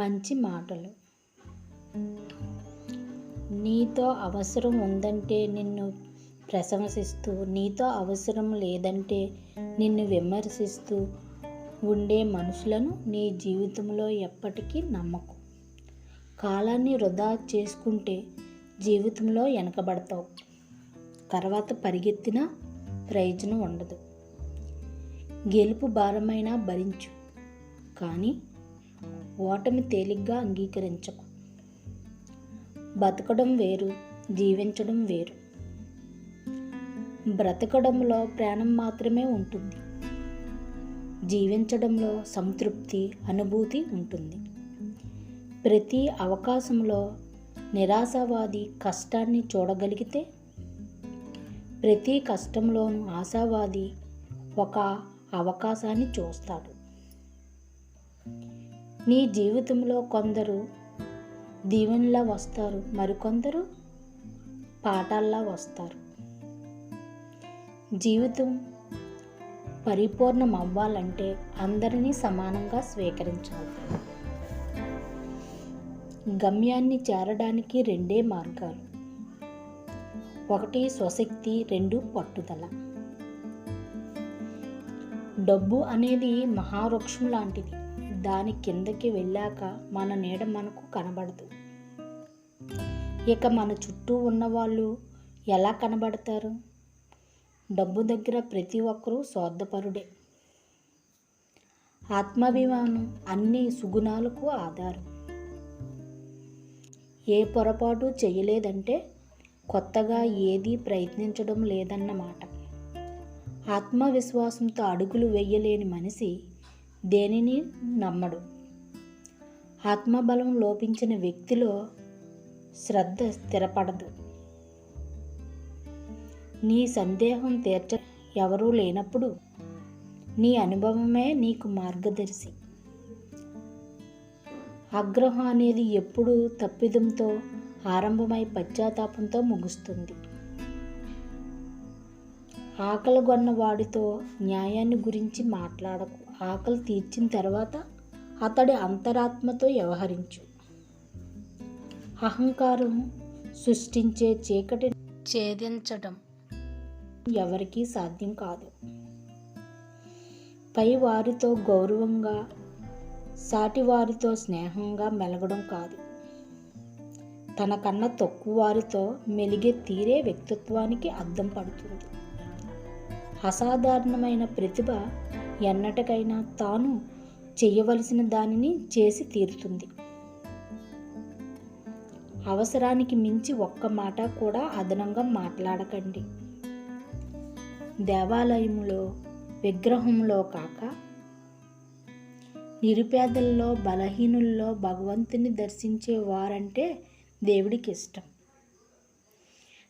మంచి మాటలు. నీతో అవసరం ఉందంటే నిన్ను ప్రశంసిస్తూ నీతో అవసరం లేదంటే నిన్ను విమర్శిస్తూ ఉండే మనుషులను నీ జీవితంలో ఎప్పటికీ నమ్మకు. కాలాన్ని వృధా చేసుకుంటే జీవితంలో వెనకబడతావు. తర్వాత పరిగెత్తిన ప్రయోజనం ఉండదు. గెలుపు భారమైనా భరించు. కానీ ఓటమి తేలిగ్గా అంగీకరించకు. బతకడం వేరు జీవించడం వేరు. బ్రతకడంలో ప్రాణం మాత్రమే ఉంటుంది. జీవించడంలో సంతృప్తి అనుభూతి ఉంటుంది. ప్రతి అవకాశంలో నిరాశావాది కష్టాన్ని చూడగలిగితే ప్రతి కష్టంలోనూ ఆశావాది ఒక అవకాశాన్ని చూస్తాడు. నీ జీవితంలో కొందరు దీవెనలా వస్తారు మరికొందరు పాఠాల్లా వస్తారు. జీవితం పరిపూర్ణం అవ్వాలంటే అందరినీ సమానంగా స్వీకరించాలి. గమ్యాన్ని చేరడానికి రెండే మార్గాలు. ఒకటి స్వశక్తి రెండు పట్టుదల. డబ్బు అనేది మహావృక్షం లాంటిది. దాని కిందకి వెళ్ళాక మన నీడ మనకు కనబడదు. ఇక మన చుట్టూ ఉన్నవాళ్ళు ఎలా కనబడతారు? డబ్బు దగ్గర ప్రతి ఒక్కరూ స్వార్థపరుడే. ఆత్మాభిమానం అన్ని సుగుణాలకు ఆధారం. ఏ పొరపాటు చేయలేదంటే కొత్తగా ఏదీ ప్రయత్నించడం లేదన్నమాట. ఆత్మవిశ్వాసంతో అడుగులు వేయలేని మనిషి దేనిని? నమ్మడు. ఆత్మబలం లోపించిన వ్యక్తిలో శ్రద్ధ స్థిరపడదు. నీ సందేహం తీర్చ ఎవరూ లేనప్పుడు నీ అనుభవమే నీకు మార్గదర్శి. ఆగ్రహం అనేది ఎప్పుడు తప్పిదంతో ఆరంభమై పశ్చాత్తాపంతో ముగుస్తుంది. ఆకలిగొన్న వాడితో న్యాయాన్ని గురించి మాట్లాడకు. ఆకలి తీర్చిన తర్వాత అతడి అంతరాత్మతో వ్యవహరించు. అహంకారం సృష్టించే చీకటి ఛేదించడం ఎవరికీ సాధ్యం కాదు. పై వారితో గౌరవంగా సాటి వారితో స్నేహంగా మెలగడం కాదు. తనకన్నా తక్కువ వారితో మెలిగే తీరే వ్యక్తిత్వానికి అద్దం పడుతుంది. అసాధారణమైన ప్రతిభ ఎన్నటికైనా తాను చేయవలసిన దానిని చేసి తీరుతుంది. అవసరానికి మించి ఒక్క మాట కూడా అదనంగా మాట్లాడకండి. దేవాలయంలో విగ్రహంలో కాక నిరుపేదల్లో బలహీనుల్లో భగవంతుని దర్శించే వారంటే దేవుడికి ఇష్టం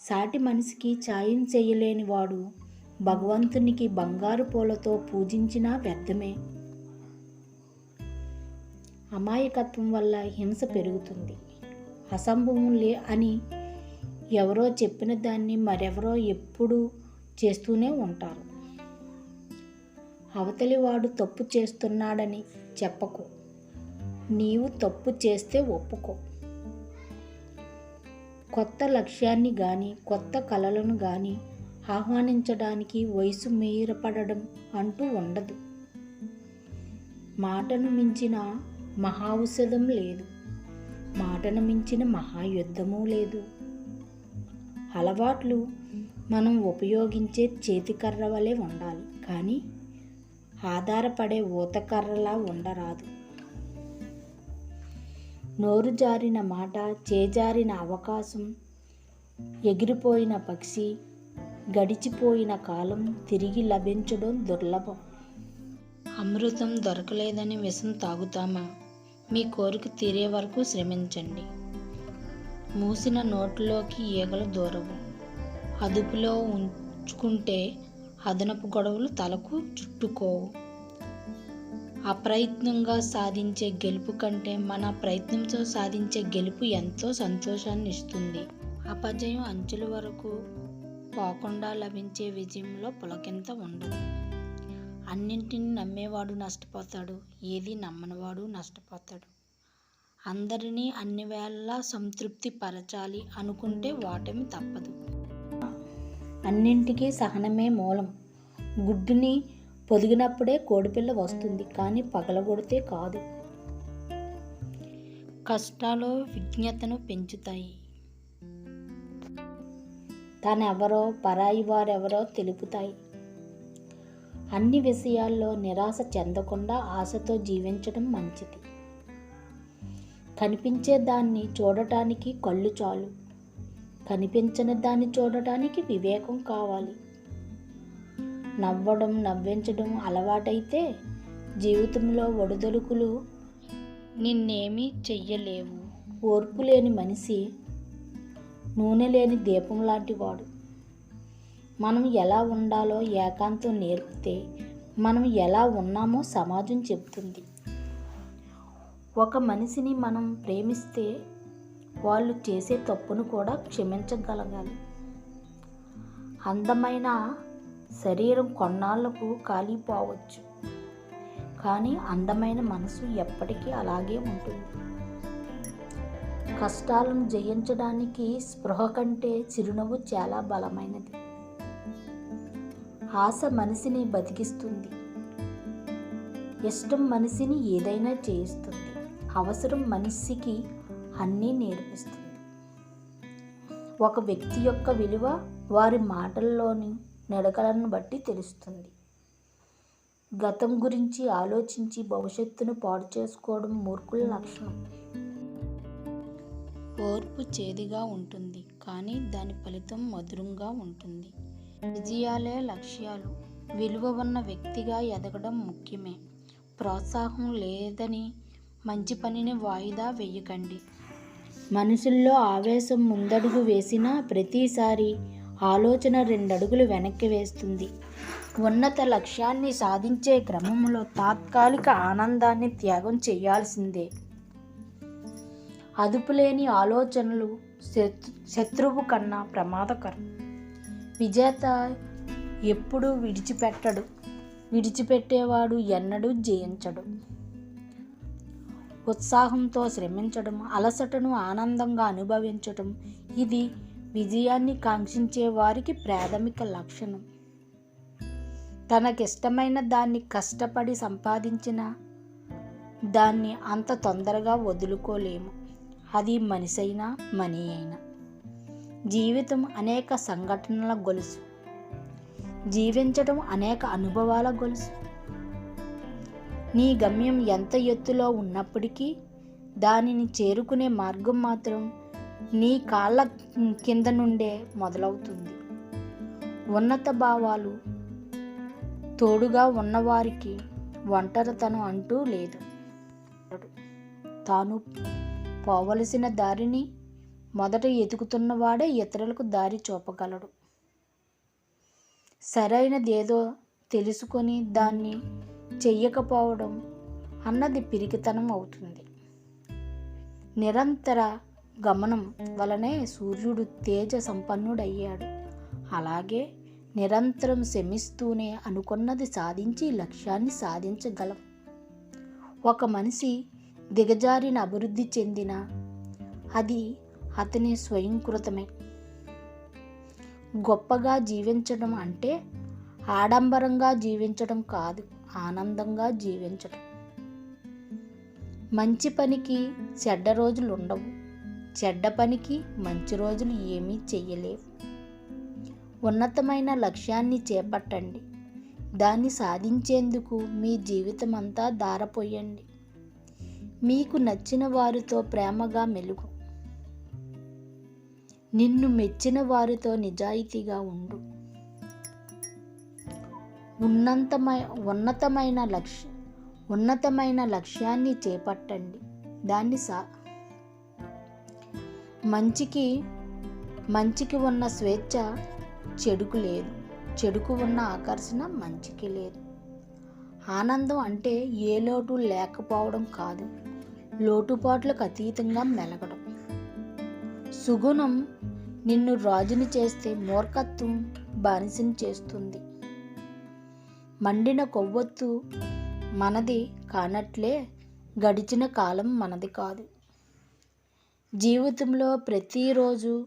సాటి మనిషికి సాయం చేయలేని వాడు భగవంతునికి బంగారు పూలతో పూజించినా వ్యర్థమే. అమాయకత్వం వల్ల హింస పెరుగుతుంది. అసంభవం లే అని ఎవరో చెప్పిన దాన్ని మరెవరో ఎప్పుడూ చేస్తూనే ఉంటారు. అవతలి వాడు తప్పు చేస్తున్నాడని చెప్పకు. నీవు తప్పు చేస్తే ఒప్పుకో. కొత్త లక్ష్యాన్ని కానీ కొత్త కళలను కానీ ఆహ్వానించడానికి వయసు మీరపడడం అంటూ ఉండదు. మాటను మించిన మహా ఔషధం లేదు. మాటను మించిన మహాయుద్ధము లేదు. అలవాట్లు మనం ఉపయోగించే చేతికర్ర వలె ఉండాలి కానీ ఆధారపడే ఊతకర్రలా ఉండరాదు. నోరు జారిన మాట చేజారిన అవకాశం ఎగిరిపోయిన పక్షి గడిచిపోయిన కాలం తిరిగి లభించడం దుర్లభం. అమృతం దొరకలేదని విషం తాగుతామా? మీ కోరిక తీరే వరకు శ్రమించండి. మూసిన నోట్లోకి ఈగలు దూరవు. అదుపులో ఉంచుకుంటే అదనపు గొడవలు తలకు చుట్టుకోవు. అప్రయత్నంగా సాధించే గెలుపు కంటే మన ప్రయత్నంతో సాధించే గెలుపు ఎంతో సంతోషాన్ని ఇస్తుంది. అపజయం అంచుల వరకు పోకుండా లభించే విజయంలో పులకింత ఉండదు. అన్నింటిని నమ్మేవాడు నష్టపోతాడు ఏది నమ్మనివాడు నష్టపోతాడు. అందరినీ అన్ని వేళలా సంతృప్తి పరచాలి అనుకుంటే వాటమి తప్పదు. అన్నింటికీ సహనమే మూలం. గుడ్డుని పొదిగినప్పుడే కోడిపిల్ల వస్తుంది కానీ పగలగొడితే కాదు. కష్టాలు విజ్ఞతను పెంచుతాయి. తనెవరో పరాయి వారెవరో తెలుపుతాయి. అన్ని విషయాల్లో నిరాశ చెందకుండా ఆశతో జీవించడం మంచిది. కనిపించే దాన్ని చూడటానికి కళ్ళు చాలు. కనిపించని దాన్ని చూడటానికి వివేకం కావాలి. నవ్వడం నవ్వించడం అలవాటైతే జీవితంలో ఒడిదొడుకులు నిన్నేమీ చెయ్యలేవు. ఓర్పు లేని మనిషి నూనె లేని దీపం లాంటివాడు మనం ఎలా ఉండాలో ఏకాంతం నేర్పితే మనం ఎలా ఉన్నామో సమాజం చెప్తుంది ఒక మనిషిని మనం ప్రేమిస్తే వాళ్ళు చేసే తప్పును కూడా క్షమించగలగాలి. అందమైన శరీరం కొన్నాళ్ళకు కాలిపోవచ్చు. కానీ అందమైన మనసు ఎప్పటికీ అలాగే ఉంటుంది. కష్టాలను జయించడానికి స్పృహ కంటే చిరునవ్వు చాలా బలమైనది. ఆశ మనిషిని బతికిస్తుంది. ఇష్టం మనిషిని ఏదైనా చేయిస్తుంది. అవసరం మనిషికి అన్నీ నేర్పిస్తుంది. ఒక వ్యక్తి యొక్క విలువ వారి మాటల్లోని నడకలను బట్టి తెలుస్తుంది. గతం గురించి ఆలోచించి భవిష్యత్తును పాడు చేసుకోవడం మూర్ఖుల లక్షణం. ఓర్పు చేదుగా ఉంటుంది కానీ దాని ఫలితం మధురంగా ఉంటుంది. విజయాలే లక్ష్యాలు. విలువ ఉన్న వ్యక్తిగా ఎదగడం ముఖ్యమే. ప్రోత్సాహం లేదని మంచి పనిని వాయిదా వేయకండి. మనుషుల్లో ఆవేశం ముందడుగు వేసినా ప్రతిసారి ఆలోచన రెండడుగులు వెనక్కి వేస్తుంది. ఉన్నత లక్ష్యాన్ని సాధించే క్రమంలో తాత్కాలిక ఆనందాన్ని త్యాగం చేయాల్సిందే. అదుపులేని ఆలోచనలు శత్రు శత్రువు కన్నా ప్రమాదకరం. విజేత ఎప్పుడూ విడిచిపెట్టడు. విడిచిపెట్టేవాడు ఎన్నడూ జయించడు. ఉత్సాహంతో శ్రమించడం అలసటను ఆనందంగా అనుభవించడం ఇది విజయాన్ని కాంక్షించే వారికి ప్రాథమిక లక్షణం. తనకిష్టమైన దాన్ని కష్టపడి సంపాదించిన దాన్ని అంత తొందరగా వదులుకోలేము. అది మనిషైనా మనీ అయినా జీవితం అనేక సంఘటనల గొలుసు. జీవించడం అనేక అనుభవాల గొలుసు. నీ గమ్యం ఎంత ఎత్తులో ఉన్నప్పటికీ దానిని చేరుకునే మార్గం మాత్రం నీ కాళ్ళ కింద నుండే మొదలవుతుంది. ఉన్నత భావాలు తోడుగా ఉన్నవారికి ఒంటరితనం అంటూ లేదు. తాను పోవలసిన దారిని మొదట ఎతుకుతున్నవాడే ఇతరులకు దారి చూపగలడు. సరైనదేదో తెలుసుకొని దాన్ని చెయ్యకపోవడం అన్నది పిరికితనం అవుతుంది. నిరంతర గమనం వలనే సూర్యుడు తేజ సంపన్నుడయ్యాడు. అలాగే నిరంతరం శ్రమిస్తూనే అనుకున్నది సాధించి లక్ష్యాన్ని సాధించగలం. ఒక మనిషి దిగజారిన అభివృద్ధి చెందిన అది అతని స్వయంకృతమే. గొప్పగా జీవించడం అంటే ఆడంబరంగా జీవించడం కాదు ఆనందంగా జీవించడం. మంచి పనికి చెడ్డ రోజులు ఉండవు చెడ్డ పనికి మంచి రోజులు ఏమీ చెయ్యలేవు. ఉన్నతమైన లక్ష్యాన్ని చేపట్టండి దాన్ని సాధించేందుకు మీ జీవితం అంతా దారపోయండి. మీకు నచ్చిన వారితో ప్రేమగా మెలుగు. నిన్ను మెచ్చిన వారితో నిజాయితీగా ఉండు. ఉన్నంతమై ఉన్నతమైన లక్ష్య ఉన్నతమైన లక్ష్యాన్ని చేపట్టండి. దాన్ని సా మంచికి మంచికి ఉన్న స్వేచ్ఛ చెడుకు లేదు. చెడుకు ఉన్న ఆకర్షణ మంచికి లేదు. ఆనందం అంటే ఏ లోటు లేకపోవడం కాదు. లోటుపాట్లకు అతీతంగా మెలగడం. సుగుణం నిన్ను రాజుని చేస్తే మూర్ఖత్వం బానిసని చేస్తుంది. మండిన కొవ్వొత్తు మనది కానట్లే గడిచిన కాలం మనది కాదు. జీవితంలో ప్రతిరోజు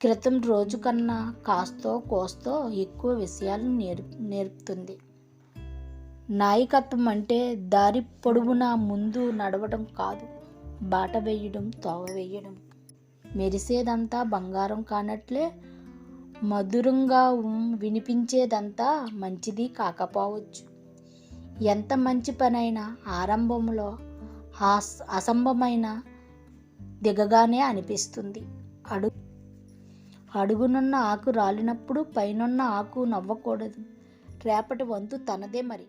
క్రితం రోజు కన్నా కాస్తో కోస్తో ఎక్కువ విషయాలు నేర్ నేర్పుతుంది. నాయకత్వం అంటే దారి పొడవునా ముందు నడవడం కాదు. బాట వేయడం తోవ వేయడం. మెరిసేదంతా బంగారం కానట్లే మధురంగా వినిపించేదంతా మంచిది కాకపోవచ్చు. ఎంత మంచి పనైనా ఆరంభంలో ఆస్ అసంభమైన దిగగానే అనిపిస్తుంది. అడుగు అడుగునున్న ఆకు రాలినప్పుడు పైనున్న ఆకు నవ్వకూడదు. రేపటి వంతు తనదే మరి.